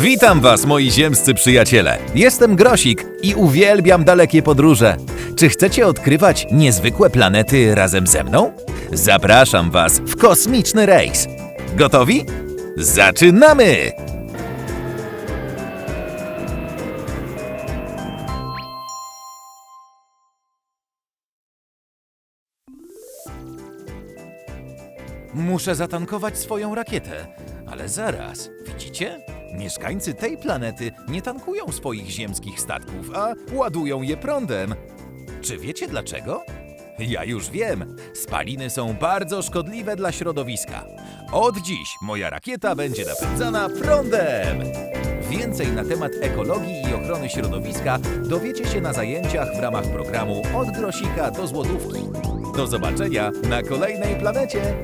Witam Was, moi ziemscy przyjaciele. Jestem Grosik i uwielbiam dalekie podróże. Czy chcecie odkrywać niezwykłe planety razem ze mną? Zapraszam Was w kosmiczny rejs. Gotowi? Zaczynamy! Muszę zatankować swoją rakietę. Ale zaraz, widzicie? Mieszkańcy tej planety nie tankują swoich ziemskich statków, a ładują je prądem. Czy wiecie dlaczego? Ja już wiem. Spaliny są bardzo szkodliwe dla środowiska. Od dziś moja rakieta będzie napędzana prądem. Więcej na temat ekologii i ochrony środowiska dowiecie się na zajęciach w ramach programu Od grosika do złotówki. Do zobaczenia na kolejnej planecie.